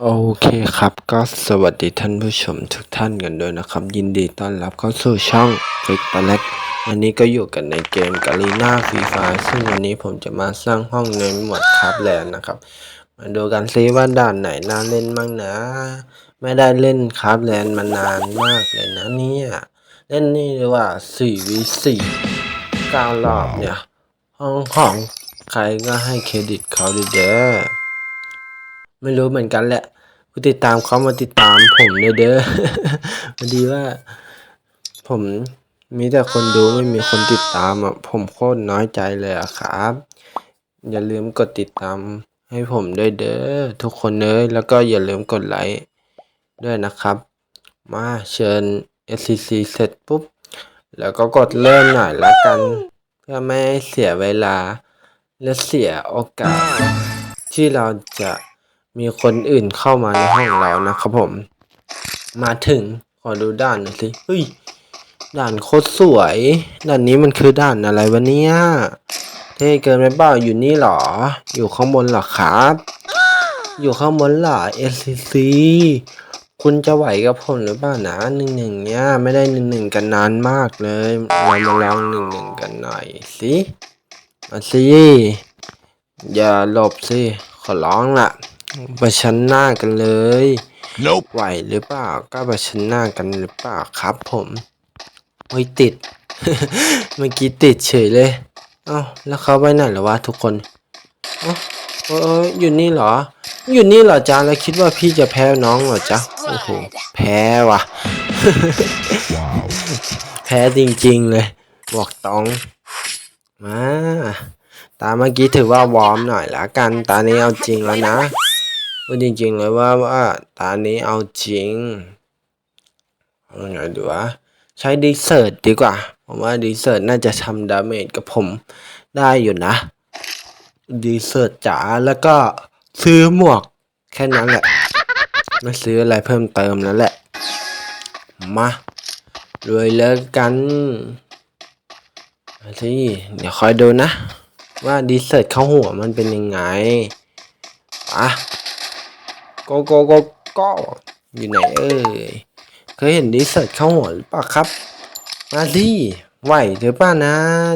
โอเคครับ ก็สวัสดีท่านผู้ชมทุกท่านกันด้วยนะครับ ยินดีต้อนรับเข้าสู่ช่องฟลิกตาเล็กวันนี้ก็อยู่กันในเกมกาลีนาฟรีไฟซึ่งวันนี้ผมจะมาสร้างห้องในหมวดคราฟแลนนะครับ มาดูกันซิว่าด่านไหนน่าเล่นบ้างนะ ไม่ได้เล่นคราฟแลนมานานมากเลยนะเนี่ยเล่นนี่เลยว่า4 v 4 9รอบเนี่ย ห้องของใครก็ให้เครดิตเขาดีเด้อ ไม่รู้เหมือนกันแหละผู้ติดตามเขามาติดตามผมเลยเด้อพอดีว่า ผมมีแต่คนดูไม่มีคนติดตามอะผมโคตรน้อยใจเลยอะครับ อย่าลืมกดติดตามให้ผมด้วยเด้อทุกคนเลยแล้วก็อย่าลืมกดไลค์ด้วยนะครับ มาเชิญ SCC เสร็จปุ๊บ แล้วก็กดเริ่มหน่อยละกัน เพื่อไม่ให้เสียเวลาและเสียโอกาส ที่เราจะ มีคนอื่นเข้ามาในห้องเรานะครับผม มาถึงขอดูด้านหน่อยสิเฮ้ยด่านโคตรสวย ด่านนี้มันคือด่านอะไรวะเนี่ยเท่เกินไปเปล่าอยู่นี่หรอ อยู่ข้างบนเหรอครับ อยู่ข้างบนเหรอ SCC คุณจะไหวกับผมหรือเปล่านะหนึ่งหนึ่งเนี้ยไม่ได้หนึ่งหนึ่งกันนานมากเลยเรามาลองหนึ่งหนึ่งกันหน่อยสิมาสิอย่าหลบสิขอร้องล่ะ ประชันหน้ากันเลย Nope. ไหวหรือเปล่าก็ประชันหน้ากันหรือเปล่าครับผมโอ้ยติด เมื่อกี้ติดเฉยเลยเอ้าแล้วเขาไปไหนแล้ววะทุกคนเอ้าเอออยู่นี่เหรอ อยู่นี่เหรอจ๊ะแล้วคิดว่าพี่จะแพ้น้องเหรอจ๊ะโอ้โหแพ้ว่ะ แพ้จริงๆเลย บอกตองมาตาเมื่อกี้ถือว่าวอร์มหน่อยละกัน ตานี้เอาจริงแล้วนะ พูดจริงๆเลยว่าว่าตานี้เอาจริงเอาไงดีวะใช้ดีเซิร์ตดีกว่าผมว่าดีเซิร์ตน่าจะทำดาเมจกับผมได้อยู่นะดีเซิร์ตจ๋าแล้วก็ซื้อหมวกแค่นั้นแหละ ไม่ซื้ออะไรเพิ่มเติมแล้วแหละ มารวยเลิกกันมาสิเดี๋ยวคอยดูนะ ว่าดีเซิร์ตเข้าหัวมันเป็นยังไงอะ โกโกโกโก็อยู่ไหนเอ่ยเคยเห็นดีเซิร์ตเข้าหัวหรือเปล่าครับ มาสิไหวหรือเปล่านะ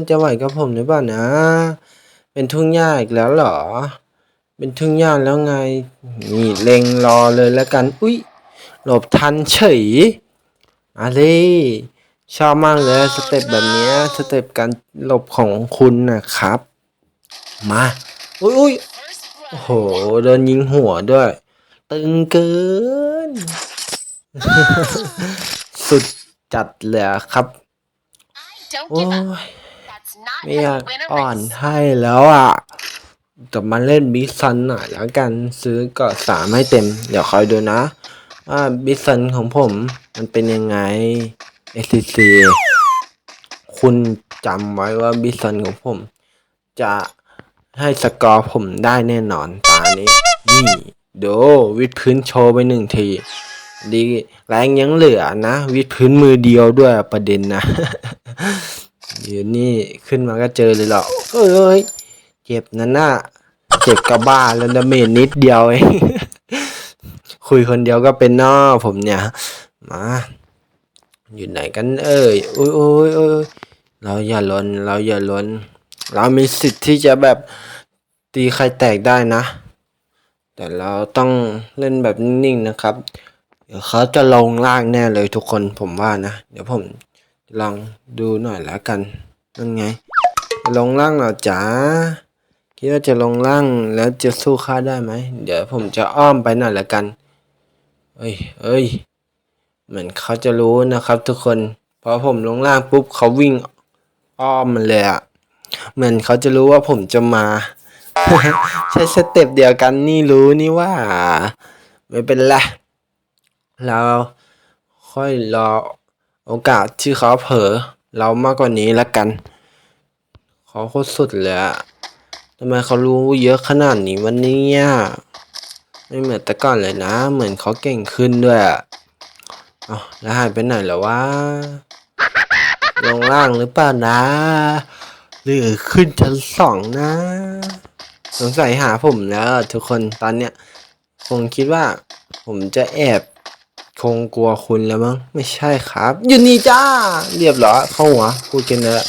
จะไหวกับผมหรือเปล่านะ เป็นทุ่งหญ้าอีกแล้วเหรอ เป็นทุ่งหญ้าแล้วไง นี่เล็งรอเลยแล้วกัน อุ๊ยหลบทันเฉยมาสิชอบมากเลยสเต็ปแบบนี้สเต็ปการหลบของคุณนะครับ มา อุ้ยอุ้ยโอ้โหโดนยิงหัวด้วย ตึงเกิน สุดจัดเลยอะครับ Don't โอ้ give up. ย That's not ไม่ how อยาก you win a อ่อน race. ให้แล้วอะจะมาเล่นบิสซันหน่อยแล้วกันซื้อเกาะสามให้เต็ม เดี๋ยวคอยดูนะ ว่าบิสซันของผมมันเป็นยังไง SCC คุณจำไว้ว่าบิสซันของผม จะให้สกอร์ผมได้แน่นอนตานี้นี่ โดวิดพื้นโชว์ไปหนึ่งทีดีแรงยังเหลือนะ วิดพื้นมือเดียวด้วยประเด็นนะเดี๋ยวนี่ขึ้นมาก็เจอเลยหรอกเอ้ยเจ็บนั่นน่ะเจ็บกระบ้าแล้วดาเมจนิดเดียวเองคุยคนเดียวก็เป็นนอผมเนี่ย มา อยู่ไหนกันเอ้ยโอ้ยโอ้ยโอ้ยเราอย่าลนเราอย่าลนเรามีสิทธิ์ที่จะแบบตีใครแตกได้นะ แต่เราต้องเล่นแบบนิ่งๆนะครับ เดี๋ยวเขาจะลงล่างแน่เลยทุกคนผมว่านะ เดี๋ยวผมลองดูหน่อยแล้วกันนั่นไง ลงล่างเหรอจ๋าคิดว่าจะลงล่างแล้วจะสู้ข้าได้ไหมเดี๋ยวผมจะอ้อมไปหน่อยละกันเอ้ยเอ้ยเหมือนเขาจะรู้นะครับทุกคนพอผมลงล่างปุ๊บเขาวิ่งอ้อมมันเลยอะเหมือนเขาจะรู้ว่าผมจะมา ใช้สเต็ปเดียวกันนี่รู้นี่ว่า ไม่เป็นไรเราค่อยรอโอกาสที่เขาเผลอเรามากกว่านี้แล้วกัน เขาโคตรสุดเลยอะทำไมเขารู้เยอะขนาดนี้วันนี้อะไม่เหมือนแต่ก่อนเลยนะ เหมือนเขาเก่งขึ้นด้วยอะเอ้าแล้วหายไปไหนแล้ววะลงล่างหรือเปล่านะ หรือขึ้นชั้นสองนะ สงสัยหาผมแล้วทุกคนตอนเนี้ยคงคิดว่า ผมจะแอบคงกลัวคุณแล้วมั้งไม่ใช่ครับ อยู่นี่จ้า เรียบร้อยเข้าหัวพูดกันเลย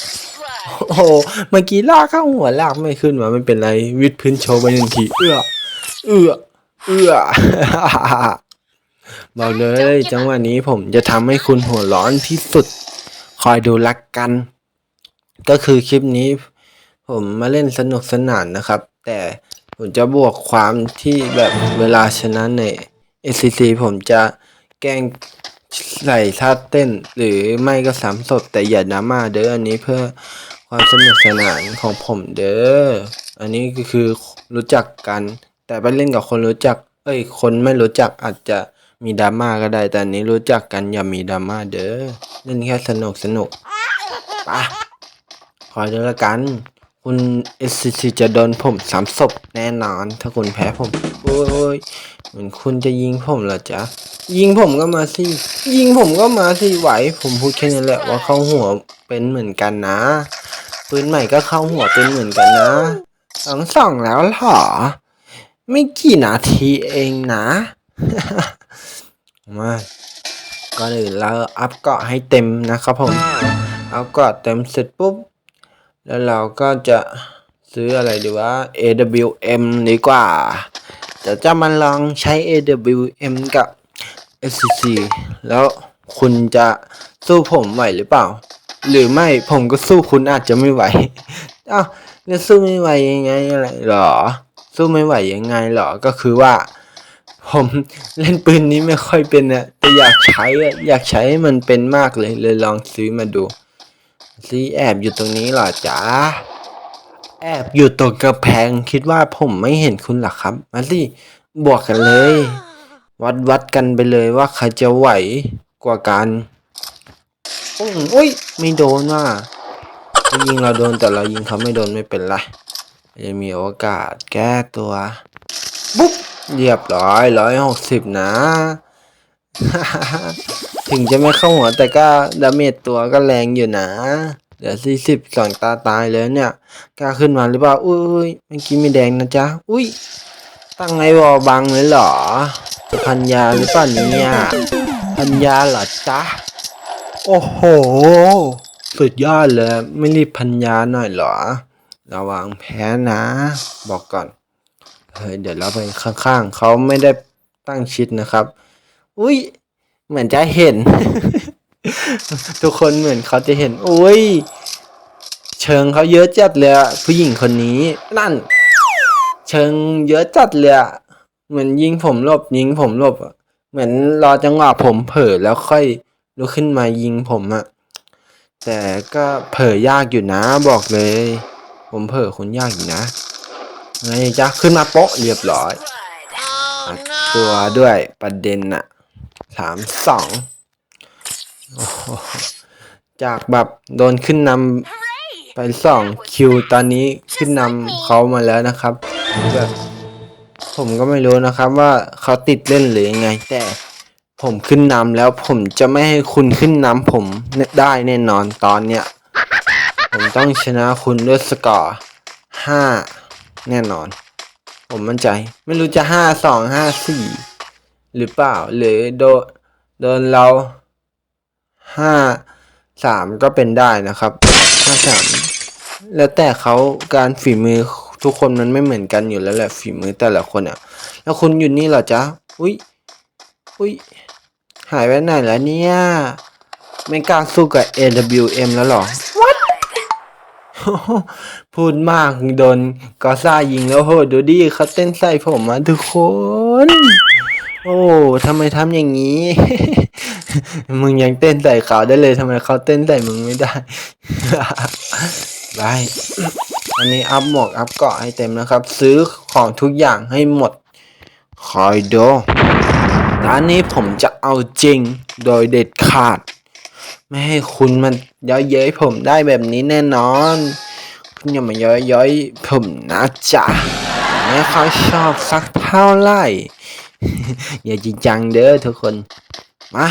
โอ้โหเมื่อกี้ลากเข้าหัวลากไม่ขึ้นมาไม่เป็นไรวิดพื้นโชว์ไปหนึ่งทีเอื้อเอื้อเอื้อบอกเลยจังหวะนี้ผมจะทำให้คุณหัวร้อนที่สุด คอยดูลักกัน ก็คือคลิปนี้ ผมมาเล่นสนุกสนานนะครับ แต่ผมจะบวกความที่แบบเวลาชนะใน SCC ผมจะแกล้งใส่ท่าเต้น หรือไม่ก็สามศพแต่อย่าดราม่าเด้ออันนี้เพื่อความสนุกสนานของผมเด้ออันนี้ก็คือรู้จักกัน แต่ไปเล่นกับคนรู้จัก เอ้ย คนไม่รู้จักอาจจะมีดราม่าก็ได้ แต่อันนี้รู้จักกันอย่ามีดราม่าเด้อเล่นแค่สนุกสนุกไปะคอยดูแล้วกัน คุณ SCC จะโดนผมสามศพแน่นอน ถ้าคุณแพ้ผม โอ้ยเหมือนคุณจะยิงผมเหรอจ๊ะ ยิงผมก็มาสิ ยิงผมก็มาสิไหว ผมพูดแค่นี้แหละว่าเข้าหัวเป็นเหมือนกันนะ ปืนใหม่ก็เข้าหัวเป็นเหมือนกันนะสองสองแล้วเหรอ ไม่กี่นาทีเองนะมาก่อนอื่นเราอัพเกาะให้เต็มนะครับผม เอาเกาะเต็มเสร็จปุ๊บ แล้วเราก็จะซื้ออะไรดีวะ AWM ดีกว่าเดี๋ยวจะมาลองใช้ AWM กับ SCC แล้วคุณจะสู้ผมไหวหรือเปล่า หรือไม่ผมก็สู้คุณอาจจะไม่ไหวอ้าวแล้วสู้ไม่ไหวยังไงอะไรหรอ สู้ไม่ไหวยังไงหรอก็คือว่า ผมเล่นปืนนี้ไม่ค่อยเป็นอะแต่อยากใช้อะอยากใช้ให้มันเป็นมากเลยเลยลองซื้อมาดู ซีแอบอยู่ตรงนี้เหรอจ๊ะ แอบอยู่ตรงกระแพงคิดว่าผมไม่เห็นคุณหรอครับ มาสิบวกกันเลย วัดวัดกันไปเลยว่าใครจะไหวกว่ากันอุ้งอุ้ยไม่โดนว่ะเขายิงเราโดนแต่เรายิงเขาไม่โดนไม่เป็นไรยังมีโอกาสแก้ตัวปุ๊บเรียบร้อยร้อยหกสิบนะ ถึงจะไม่เข้าหัวแต่ก็ดาเมจตัวก็แรงอยู่นะเดี๋ยวสี่สิบสองตาตายเลยเนี่ยกล้าขึ้นมาหรือเปล่า อุ้ยเมื่อกี้ม่แดงนะจ๊ะ อุ้ย ตั้งไงวอบังเลยเหรอ พันยาหรือเปล่าเนี่ยพันยาเหรอจ๊ะ โอ้โห สุดยอดเลย ไม่รีบพันยาหน่อยเหรอ ระวังแพ้นะ บอกก่อน เฮ้ย เดี๋ยวเราไปข้างๆ เขาไม่ได้ตั้งชิดนะครับ อุ้ย เหมือนจะเห็น ทุกคนเหมือนเขาจะเห็นอุ้ย เชิงเขาเยอะจัดเลยอะผู้หญิงคนนี้ นั่น เชิงเยอะจัดเลยอะเหมือนยิงผมหลบยิงผมหลบอะเหมือนรอจังหวะผมเผลอแล้วค่อยลุกขึ้นมายิงผมอะแต่ก็เผลอยากอยู่นะบอกเลย ผมเผลอคุณยากอยู่นะไงจ๊ะขึ้นมาโป๊ะเรียบร้อยอัดตัวด้วยประเด็นอะ สามสองจากแบบโดนขึ้นนำไปสองคิวตอนนี้ขึ้นนำเขามาแล้วนะครับแบบผมก็ไม่รู้นะครับว่าเขาติดเล่นหรือยังไง แต่ผมขึ้นนำแล้วผมจะไม่ให้คุณขึ้นนำผมได้แน่นอนตอนเนี้ยผมต้องชนะคุณด้วยสกอร์ห้าแน่นอน ผมมั่นใจ ไม่รู้จะห้าสองห้าสี่ หรือเปล่า หรือโดนโดนเราห้าสามก็เป็นได้นะครับห้าสามแล้วแต่เขาการฝีมือทุกคนมันไม่เหมือนกันอยู่แล้วแหละฝีมือแต่ละคนอะ แล้วคุณอยู่นี่เหรอจ๊ะอุ้ยอุ้ยหายไปไหนแล้วเนี่ยไม่กล้าสู้กับ AWM แล้วเหรอ What พูดมากโดนกอซ่ายิงแล้วโหดูดิเขาเต้นใส่ผมมาทุกคน โอ้ทำไมทำอย่างนี้ มึงยังเต้นใส่เขาได้เลยทำไมเขาเต้นใส่มึงไม่ได้ได้อันนี้อัพหมวกอัพเกาะให้เต็มนะครับ ซื้อของทุกอย่างให้หมด คอยดูร้านนี้ผมจะเอาจริงโดยเด็ดขาด ไม่ให้คุณมันเย้อยเย้ยผมได้แบบนี้แน่นอน คุณอย่ามาเย้อยเย้ยผมนะจ๊ะไม่ค่อยชอบสักเท่าไหร่ อย่าจริงจังเด้อทุกคน มา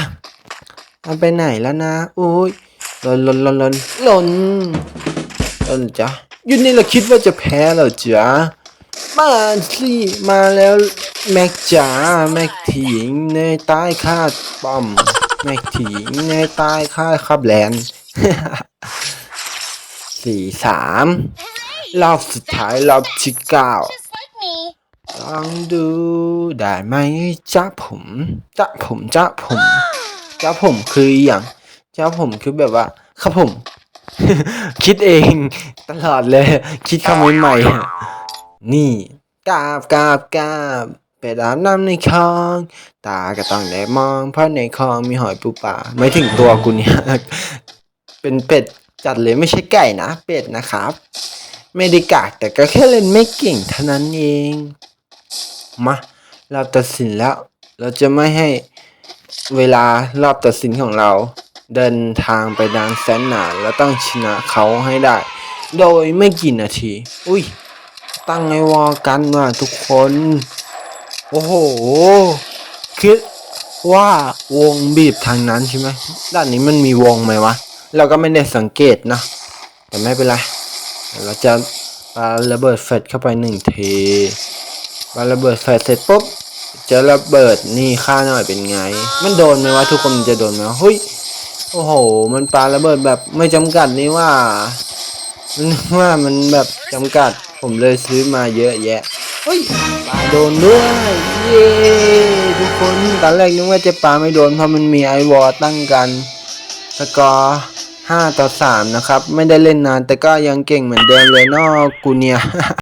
เอาไปไหนแล้วนะอุ้ยหล่นหล่นหล่นหล่นหล่นหล่นจ๊ะยุนี่เราคิดว่าจะแพ้เหรอจ๊ะมาสิมาแล้วแม็กจ๋าแม็กถิงในใต้คาดป้อมแม็กถิงในใต้คาดขับแลนสี่สามรอบสุดท้ายรอบที่เก้า ลองดูได้ไหมจ้าผมจ้าผมจ้าผมจ้าผมคืออย่างจ้าผมคือแบบว่าครับผม คิดเองตลอดเลย คิดคำใหม่ๆนี่กาบกาบกาบเป็ดอาบน้ำในคลอง ตาก็ต้องได้มอง เพราะในคลองมีหอยปูปลาไม่ถึงตัวกูเนี่ยเป็นเป็ดจัดเลยไม่ใช่ไก่นะ เป็ดนะครับ ไม่ได้กากแต่ก็แค่เล่นไม่เก่งเท่านั้นเอง มาเราตัดสินแล้ว เราจะไม่ให้เวลารอบตัดสินของเรา เดินทางไปดังแสนนานแล้วต้องชนะเขาให้ได้ โดยไม่กี่นาที อุ้ย ตั้งไงวอกันว่ะทุกคน โอ้โห คิดว่าวงบีบทางนั้นใช่ไหมด้านนี้มันมีวงไหมวะ เราก็ไม่ได้สังเกตนะ แต่ไม่เป็นไรเดี๋ยวเราจะปาระเบิดเฟดเข้าไปหนึ่งที ปาระเบิดเฟดเสร็จปุ๊บจะระเบิดนี่ค่าหน่อยเป็นไง มันโดนไหมวะทุกคนจะโดนไหมเฮ้ยโอ้โห มันปาระเบิดแบบไม่จำกัดนี่ว่ามันว่ามันแบบจำกัด ผมเลยซื้อมาเยอะแยะเฮ้ยปาโดนด้วยเย้ทุกคนตอนแรกนึกว่าจะปาไม่โดนเพราะมันมีไอวอลตั้งกันสกอร์5ต่อ3นะครับ ไม่ได้เล่นนานแต่ก็ยังเก่งเหมือนเดิมเลยเนอะกูเนีย